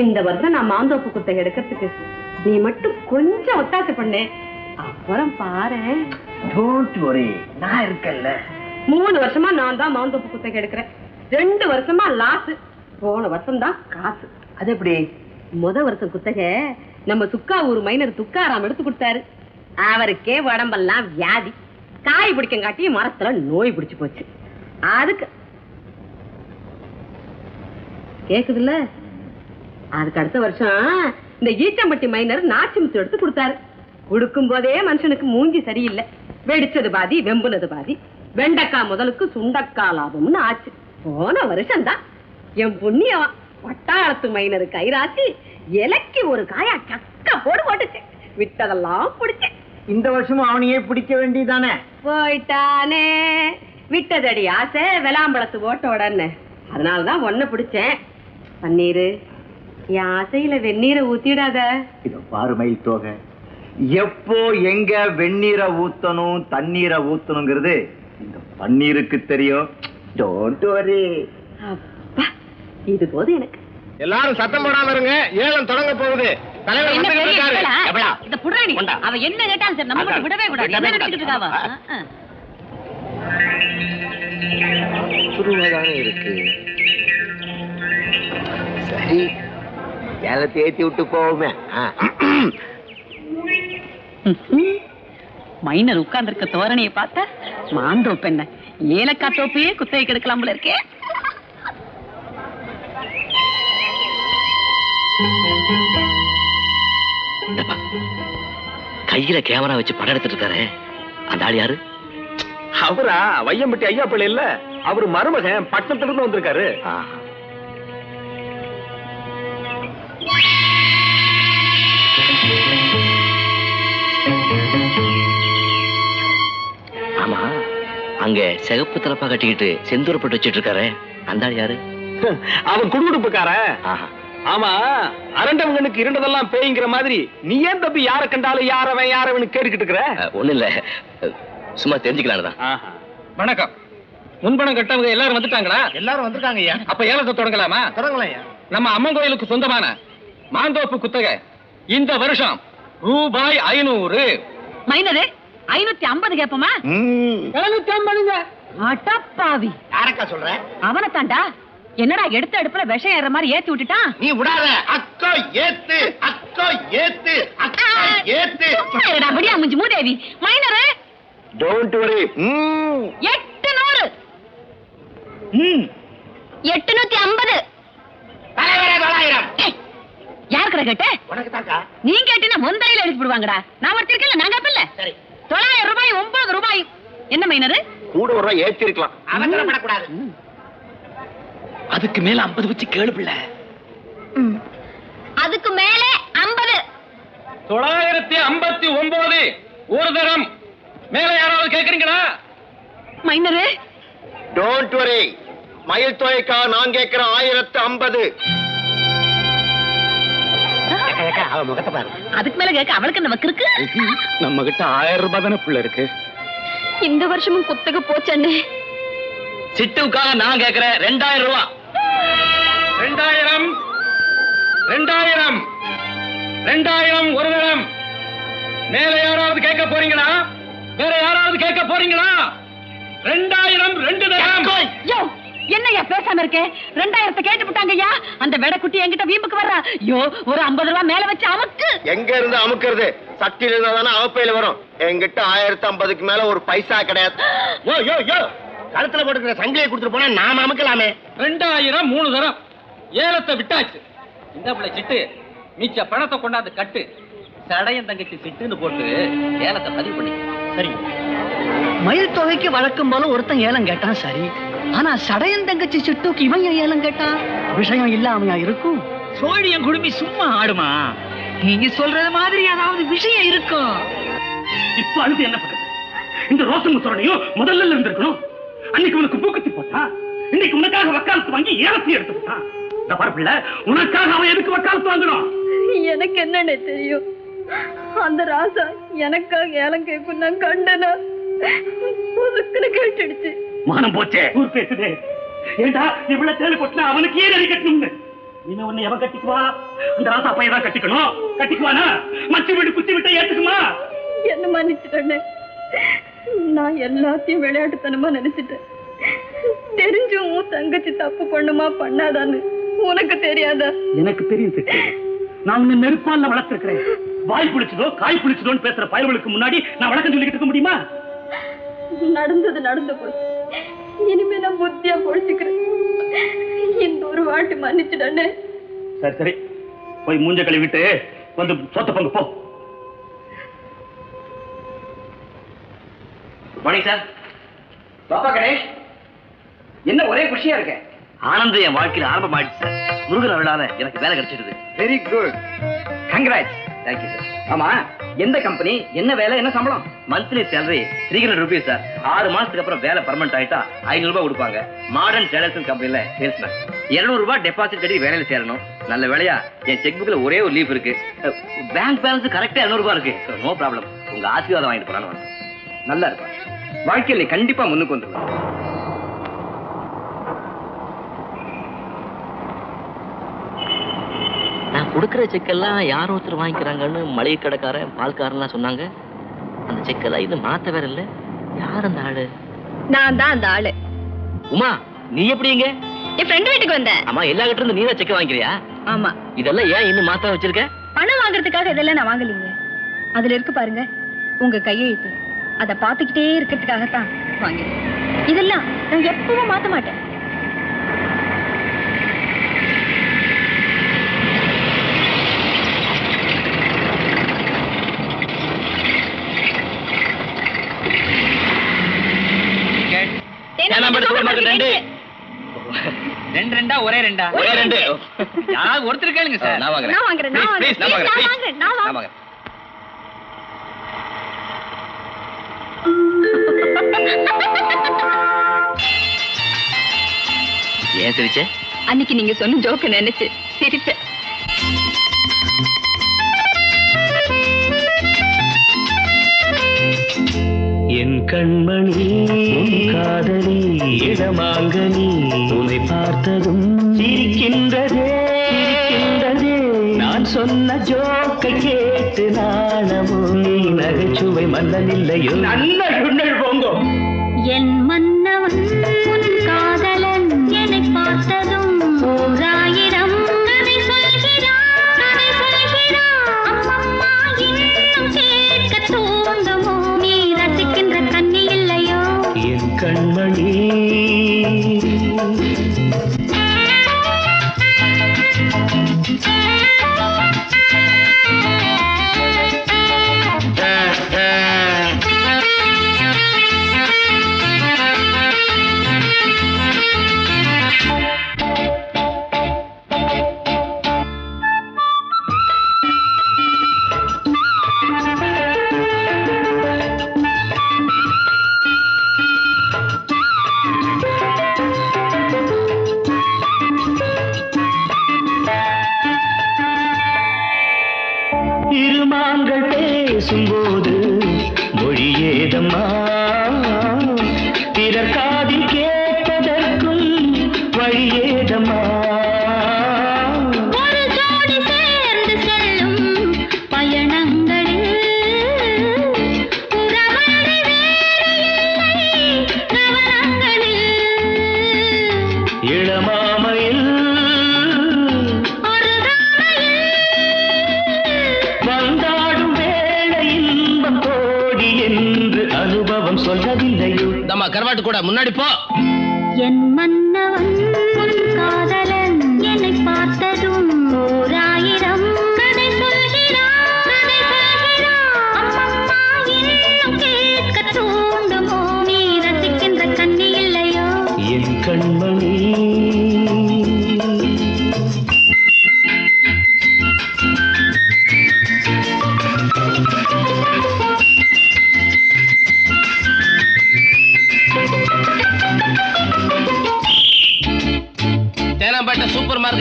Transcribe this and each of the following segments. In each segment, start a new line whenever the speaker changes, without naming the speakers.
இந்த வருஷம் நான் மாந்தோப்பு குத்தகை எடுக்கிறதுக்கு. நீ மட்டும் கொஞ்சம் ஒத்தாசை பண்ணு. அப்புறம் பாரு.
டோன்ட் வரி நான் இருக்கேன்ல.
மூணு வருஷமா நான் தான் மாந்தோப்பு குத்தகை எடுக்கிறேன். ரெண்டு வருஷமா லாஸ் போன வருஷம் தான் காசு.
அது எப்படி?
முத வருஷம் குத்தகை நம்ம துக்கா ஊர் மைனர் துக்காராம் எடுத்து கொடுத்தாரு. அவருக்கே உடம்பெல்லாம் வியாதி. காய் பிடிக்கங்காட்டி மரத்துல நோய் பிடிச்சு போச்சு. அதுக்கு கேக்குதுல்ல? அதுக்கு அடுத்த வருஷம் இந்த ஈச்சம்பட்டி மைனர் நாச்சிமுத்து எடுத்து கொடுத்தாரு. கொடுக்கும் போதே மனுஷனுக்கு மூஞ்சி சரியில்லை. வெடிச்சது பாதி வெம்புனது பாதி. வெண்டைக்காய் முதலுக்கு சுண்டக்காய் லாபம்னு ஆச்சு. போன வருஷம் தான் என் புண்ணியவன் வட்டாரத்து மைனர் கைராசி இலைக்கு ஒரு காயா சக்க போடு போட்டுச்சு. விட்டதெல்லாம் பிடிச்சேன்
இந்த வருஷமும் அவனையே பிடிக்க வேண்டியதானே
போயிட்டானே. விட்டதடி ஆசை விளாம்பழத்து ஓட்ட உடனே. அதனாலதான் ஒன்ன பிடிச்சேன். பன்னீரு என் ஆசையில வெந்நீரை ஊத்திடாத.
இதோ பாரு மயில் தோகை. எப்போ எங்க வெந்நீரை ஊத்தணும் தண்ணீரை ஊத்தணுங்கிறது இந்த பன்னீருக்கு தெரியும். டோன்ட் வரி
அப்பா இது போது எனக்கு.
எல்லாரும் சத்தம் போடாம இருங்க. ஏலம் தொடங்க போகுது.
அவ என்ன கேட்டாலும் சரி நம்ம மட்டும் விடவே கூடாது. என்ன நினைச்சிட்டு இருக்காவ?
சுருங்கதானே இருக்கு. சரி. ஏலத்தை ஏத்தி விட்டு போவோமே.
மைனர் உட்கார்ந்து இருக்க தோரணையை பார்த்தா மாந்தோ பெண்ண. ஏலக்காய் தோப்பையே குத்தகை கெடுக்கலாம் போல இருக்கே.
கையில கேமரா வச்சு படம் எடுத்துட்டு இருக்காரு. அந்த ஆள் யாரு?
அவரா? வையம்பட்டி ஐயா பிள்ளை இல்ல? அவர் மருமகன் பட்டணத்துல இருந்து வந்திருக்காரு
அங்க சிகப்பு தலப்பா கட்டிக்கிட்டு செந்தூர் போட்டு வச்சிட்டு இருக்காரு அந்த ஆள் யாரு?
அவன் குடுகுடுப்புக்காரன் ஆமா அரண்டவங்களுக்கு இருண்டதெல்லாம் பேய்ங்கிற மாதிரி நீ ஏன் தம்பி யார கண்டாலும் யாரவன் யாரவன் கேட்டுக்கிட்டு இருக்கிற?
அஹ், ஒண்ணும் இல்ல சும்மா தெரிஞ்சுக்கலாம் தான்.
வணக்கம். முன்பணம் கட்டவங்க எல்லாரும் வந்துட்டாங்களா?
எல்லாரும் வந்திருக்காங்க ஐயா.
அப்ப ஏலத்தை தொடங்கலாமா?
தொடங்கலாம் ஐயா.
நம்ம அம்மன் கோயிலுக்கு சொந்தமான மாந்தோப்பு குத்தகை. இந்த வருஷம் ரூபாய் ஐநூறு.
மைனரு ஐநூத்தி ஐம்பது கேப்பமா
எழுநூத்தி ஐம்பதுங்க.
அடப்பாவி.
யாரக்கா சொல்ற?
அவனை தாண்டா என்னடா எடுத்த அடுப்புல விஷம் ஏற மாதிரி ஏத்தி விட்டுட்டான்?
நீ விடாத. அக்கா ஏத்து அக்கா ஏத்து அக்கா ஏத்து.
சும்மா இருடா, விடியா முஞ்சி மூதேவி. மைனரு.
டோன்ட் வரி
எட்டு நூறு
ம்.
எட்டுநூத்தி ஐம்பது. யாருக்குடா கேட்ட
உனக்கு தாக்கா
நீ கேட்டினா முந்தையில எழுதி விடுவாங்கடா நான் ஒருத்தருக்கல நாங்க அப்ப இல்ல
சரி.
தொள்ளாயிரம் ரூபாய் ஒன்பது ரூபாய். என்ன மைனரு
கூட ஒரு ரூபாய் ஏத்தி இருக்கலாம்
அவசரப்படக்கூடாது.
அதுக்கு மேல ஐம்பது வச்சு கேளு பிள்ளை.
அதுக்கு மேலே ஐம்பது.
தொள்ளாயிரத்தி ஐம்பத்தி ஒன்பது ஒரு தரம். மேல யாராவது கேக்குறீங்களா?
மைனரு
டோன்ட் வரி மயில் தொகைக்கா நான் கேட்கிற ஆயிரத்து ஐம்பது.
அவ முகத்தை பாரு.
அதுக்கு மேல கேட்க அவளுக்கு நமக்கு இருக்கு?
நம்ம கிட்ட ஆயிரம் ரூபாய் தானே புள்ள இருக்கு.
இந்த வருஷமும் குத்தக போச்சண்ணே
சிட்டுவுக்காக நான் கேக்குறேன் ரெண்டாயிரம் ரூபா.
ரெண்டாயிரம் ரெண்டாயிரம் ரெண்டாயிரம் ஒரு தரம் மேல யாராவது கேட்க போறீங்களா? வேற யாராவது கேட்க போறீங்களா? ரெண்டாயிரம் ரெண்டு தரம்
யோ என்னய்யா பேசாம இருக்கேன் ரெண்டாயிரத்தை கேட்டு விட்டாங்கய்யா அந்த வெடக்குட்டி என்கிட்ட வீம்புக்கு வர்றா? யோ ஒரு ஐம்பது ரூபாய் மேல வச்சு அமுக்கு.
எங்க இருந்து அமுக்கிறது? சக்தியில இருந்தா தானே அவப்பையில வரும். எங்கிட்ட ஆயிரத்தி ஐம்பதுக்கு மேல ஒரு பைசா கிடையாது.
யோ யோ யோ. கழுத்துல போட்டுக்கிற சங்கிலியை கொடுத்துட்டு போனா நாம அமுக்கலாமே.
ரெண்டாயிரம் மூணு தரம். ஏலத்தை விட்டாச்சு. இந்த பிள்ளை சிட்டு. மிச்ச பணத்தை கொண்டாந்து கட்டு.
சடையன் தங்கச்சி சிட்டுன்னு போட்டு ஏலத்தை பதிவு பண்ணி
சரி.
மயில் தொகைக்கு வழக்கம் போல ஒருத்தன் ஏலம் கேட்டான் சரி. ஆனா சடையன் தங்கச்சி சிட்டுக்கு இவன் ஏன் ஏலம் கேட்டான் விஷயம் இல்லாமையா இருக்கும்? சோழியன் குடுமி சும்மா ஆடுமா? நீங்க சொல்றது மாதிரி ஏதாவது விஷயம் இருக்கும்
இப்ப அழுது என்ன பண்றது இந்த ரோசம் சொல்றனையும் முதல்ல இருந்திருக்கணும். அன்னைக்கு உனக்கு பூக்கத்தி போட்டா? இன்னைக்கு உனக்காக வக்காலத்து வாங்கி ஏலத்தி எடுத்து போட்டான் இந்த பாரு பிள்ளை உனக்காக அவன் எதுக்கு வக்காலத்து வாங்கணும்
எனக்கு என்னன்னு தெரியும். அந்த ராசா எனக்காக ஏலம் கேட்கும் நான் கண்டனா? கேட்டுடுச்சு.
மானம் போச்சே. ஊர் பேசுதே. ஏண்டா இவ்வளவு தேடி போட்டுனா அவனுக்கு ஏன் அடி கட்டணும்னு?
இனிமே உன்னை எவன் கட்டிக்குவா? அந்த ராசா பையன் தான் கட்டிக்கணும். கட்டிக்குவானா? மச்சு வீடு குத்தி விட்ட ஏத்துக்குமா?
என்ன மன்னிச்சிட்டேன் நான் எல்லாத்தையும் விளையாட்டுத்தனமா நினைச்சிட்டேன். தெரிஞ்சும் உன் தங்கச்சி தப்பு பண்ணுமா பண்ணாதான்னு உனக்கு தெரியாதா?
எனக்கு தெரியும் நான் உன்னை நெருப்பால வளர்த்திருக்கிறேன். வாய் புளிச்சதோ காய் புளிச்சதோன்னு பேசுற பயல்களுக்கு முன்னாடி நான் வழக்கம் சொல்லிக்கிட்டு இருக்க முடியுமா?
நடந்தது நடந்து போச்சு. இனிமே நான் புத்தியா பொழிச்சுக்கிறேன் இந்த ஒரு வாட்டி மன்னிச்சிடனே
சரி சரி. போய் மூஞ்ச கழுவிட்டு வந்து சொத்த பங்கு போ.
மணி சார் பாப்பா கணேஷ் என்ன ஒரே குஷியா இருக்க?
ஆனந்தம் என் வாழ்க்கையில ஆரம்பம் ஆயிடுச்சு சார் முருகன் அருளால எனக்கு வேலை கிடைச்சிடுது
very good congrats thank you sir ஆமா எந்த கம்பெனி என்ன வேலை என்ன சம்பளம்?
Monthly salary three hundred rupees sir ஆறு மாசத்துக்கு அப்புறம் வேலை பர்மனெண்ட் ஆயிட்டா ஐநூறு ரூபாய் கொடுப்பாங்க. மாடர்ன் டெய்லர்ஸ் கம்பெனில சேல்ஸ்மேன் இருநூறு ரூபாய் டெபாசிட் கட்டி வேலையில சேரணும். நல்ல வேலையா? என் செக் புக்ல ஒரே ஒரு லீஃப் இருக்கு. பேங்க் பேலன்ஸ் கரெக்டா இருநூறு ரூபாய் இருக்கு. நோ ப்ராப்ளம் உங்க ஆசீர்வாதம் வாங்கிட்டு போறான்னு
நல்லா இருக்கும் வாழ்க்கையில் நீ கண்டிப்பா முன்னுக்கு வந்துடலாம்
கொடுக்குற செக்கெல்லாம் யார் ஒருத்தர் வாங்கிக்கிறாங்கன்னு மளிகை கடைக்காரன் பால்காரன்லாம் சொன்னாங்க. அந்த செக்கெல்லாம் இது மாத்த வேற இல்ல. யார் அந்த ஆளு?
நான் தான் அந்த ஆளு.
உமா நீ எப்படிங்க
என் ஃப்ரெண்ட் வீட்டுக்கு வந்தேன்.
அம்மா எல்லா கிட்ட இருந்து நீ தான் செக்க வாங்கிக்கிறியா?
ஆமா.
இதெல்லாம் ஏன் இன்னும் மாத்த வச்சிருக்க?
பணம் வாங்குறதுக்காக இதெல்லாம் நான் வாங்கலீங்க. அதுல இருக்கு பாருங்க உங்க கையெழுத்து அத பாத்துக்கிட்டே இருக்கிறதுக்காகத்தான் வாங்கினேன். இதெல்லாம் நான் எப்பவும் மாத்த மாட்டேன்.
ரெண்டு. ரெண்டா. ஒரே ரெண்டா?
ஒரே ரெண்டு.
யாராவது ஒருத்தர் கேளுங்க சார்.
நான் வாங்குறேன்.
நான் வாங்குறேன், நான்
Please, please,
வாங்குறேன்.
நான்
நான்
வாங்குறேன்,
வாங்குறேன், நான்
please.
வாங்குறேன்.
நான் வாங்குறேன். ஏன் சிரிச்ச?
அன்னைக்கு நீங்க சொன்ன ஜோக்க நினைச்சு சிரிச்சேன்
என் கண்மணி இடமாங்கனி உன்னை பார்த்ததும் சிரிக்கின்றதே. சிரிக்கின்றதே. நான் சொன்ன ஜோக்கை கேட்டு நாணமும் நீ நகைச்சுவை மன்னனில்லையோ
நல்ல
கூட
முன்னாடி போ.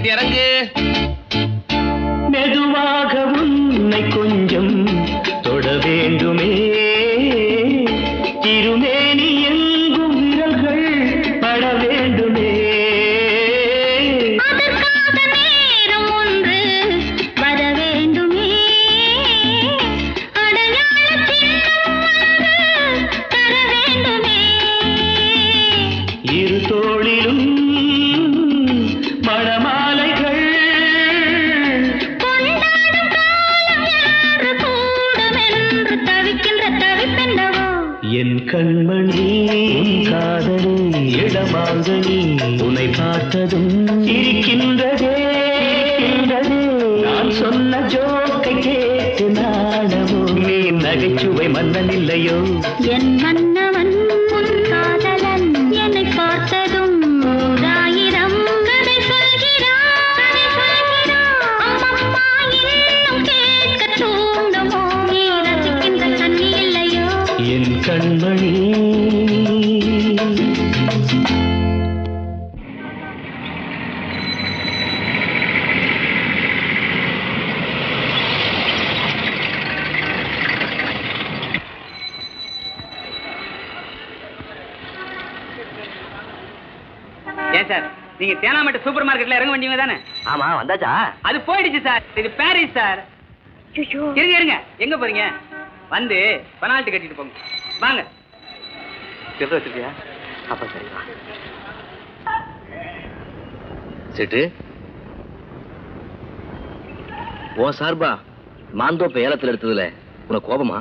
இறங்கு.
மெதுவா
ஏன் சார் நீங்க தேனாமட்ட சூப்பர் மார்க்கெட்ல இறங்க வேண்டியவங்க தானே? ஆமா வந்தாச்சா? அது போயிடுச்சு சார். இது பாரிஸ் சார். இருங்க இருங்க. எங்க போறீங்க? வந்து பெனால்ட்டி கட்டிட்டு போங்க. வாங்க. சில்லற வச்சிருக்கியா? அப்ப சரி வா.
செட்டு. ஓ சார்பா மாந்தோப்ப ஏலத்துல எடுத்ததுல. உனக்கு கோபமா?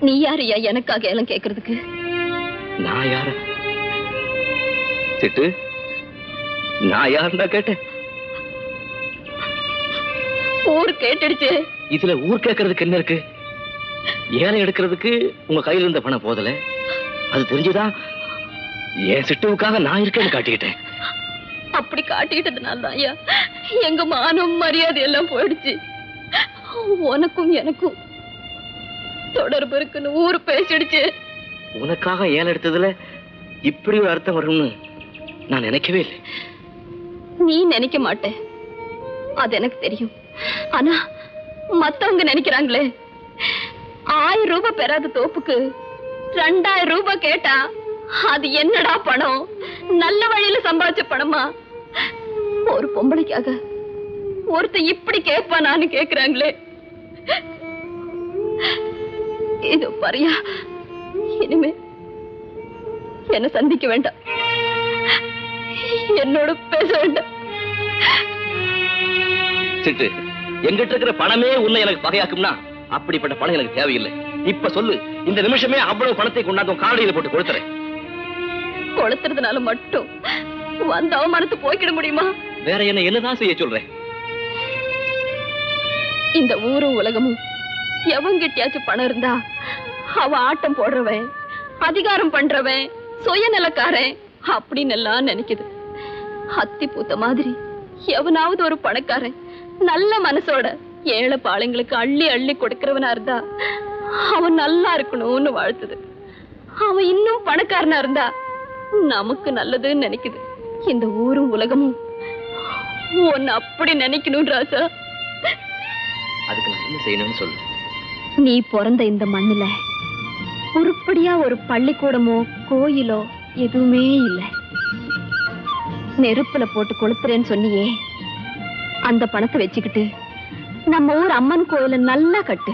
நீ யாருயா எனக்காக ஏலம் கேக்குறதுக்கு.
நான் யார? செட்டு? நான் யாருடா கேட்டேன்.
ஊர் கேட்டுடுச்சு.
இதுல ஊர் கேட்கறதுக்கு என்ன இருக்கு? ஏலம் எடுக்கிறதுக்கு உங்க கையில இருந்த பணம் போதல. அது தெரிஞ்சுதான் என் சிட்டுவுக்காக நான் இருக்கேன்னு காட்டிக்கிட்டேன்.
அப்படி காட்டிக்கிட்டதுனால தான் ஐயா எங்க மானம் மரியாதை எல்லாம் போயிடுச்சு. உனக்கும் எனக்கும் தொடர்பு இருக்குன்னு ஊர் பேசிடுச்சு.
உனக்காக ஏலம் எடுத்ததுல இப்படி ஒரு அர்த்தம் வரும்னு நான் நினைக்கவே இல்லை.
நீ நினைக்க மாட்ட. அது எனக்கு தெரியும். ஆனா மத்தவங்க நினைக்கிறாங்களே. ஆயிரம் ரூபாய் பெறாத தோப்புக்கு ரெண்டாயிரம் ரூபாய் கேட்டா அது என்னடா பணம்? நல்ல வழியில சம்பாதிச்ச பணமா? ஒரு பொம்பளைக்காக ஒருத்த இப்படி கேட்பானான்னு கேக்குறாங்களே. இது பரியா இனிமே என்ன சந்திக்க வேண்டாம். என்னோட பேச வேண்டாம்.
சிட்டு எங்கிட்ட இருக்கிற பணமே உன்னை எனக்கு பகையாக்கும்னா அப்படிப்பட்ட பணம் எனக்கு தேவையில்லை. இப்ப சொல்லு இந்த நிமிஷமே அவ்வளவு பணத்தை கொண்டாந்து காலடியில போட்டு கொடுத்துறேன்
கொளுத்துறதுனால மட்டும் வந்த அவமானத்தை போய்க்கிட முடியுமா?
வேற என்ன என்னதான் செய்ய சொல்றேன்
இந்த ஊரும் உலகமும் எவங்கிட்டயாச்சும் பணம் இருந்தா அவ ஆட்டம் போடுறவன் அதிகாரம் பண்றவன் சுயநலக்காரன் அப்படின்னு எல்லாம் நினைக்குது. அத்தி பூத்த மாதிரி. எவனாவது ஒரு பணக்காரன் நல்ல மனசோட ஏழை பாளைங்களுக்கு அள்ளி அள்ளி கொடுக்கறவனா இருந்தா அவன் நல்லா இருக்கணும்னு வாழ்த்துது. அவன் இன்னும் பணக்காரனா இருந்தா நமக்கு நல்லதுன்னு நினைக்குது. இந்த ஊரும் உலகமும் உன்னை அப்படி நினைக்கணும் ராசா
அதுக்கு நான் என்ன செய்யணும்னு சொல்லு.
நீ பிறந்த இந்த மண்ணுல உருப்படியா ஒரு பள்ளிக்கூடமோ கோயிலோ எதுவுமே இல்ல. நெருப்புல போட்டு கொளுத்துறேன்னு சொன்னியே. அந்த பணத்தை வச்சுக்கிட்டு நம்ம ஊர் அம்மன் கோயில நல்லா கட்டு.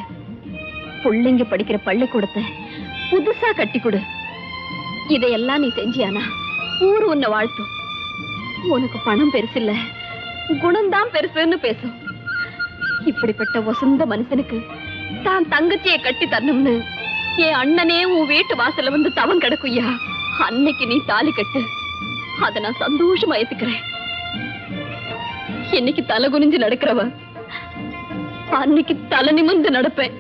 பிள்ளைங்க படிக்கிற பள்ளிக்கூடத்தை புதுசா கட்டி கொடு இதையெல்லாம் நீ செஞ்சியானா? ஊர் உன்னை வாழ்த்தும். உனக்கு பணம் பெருசு இல்ல. குணம்தான் பெருசுன்னு பேசும் இப்படிப்பட்ட வசந்த மனுஷனுக்கு தான் தங்கச்சியை கட்டி தரணும்னு என் அண்ணனே உன் வீட்டு வாசல்ல வந்து தவம் கிடக்குய்யா? அன்னைக்கு நீ தாலி கட்டு. அத நான் சந்தோஷமா ஏத்துக்கிறேன். இன்னைக்கு தலை குனிஞ்சு நடக்கிறவ அன்னைக்கு தலை நிமிர்ந்து நடப்பேன்.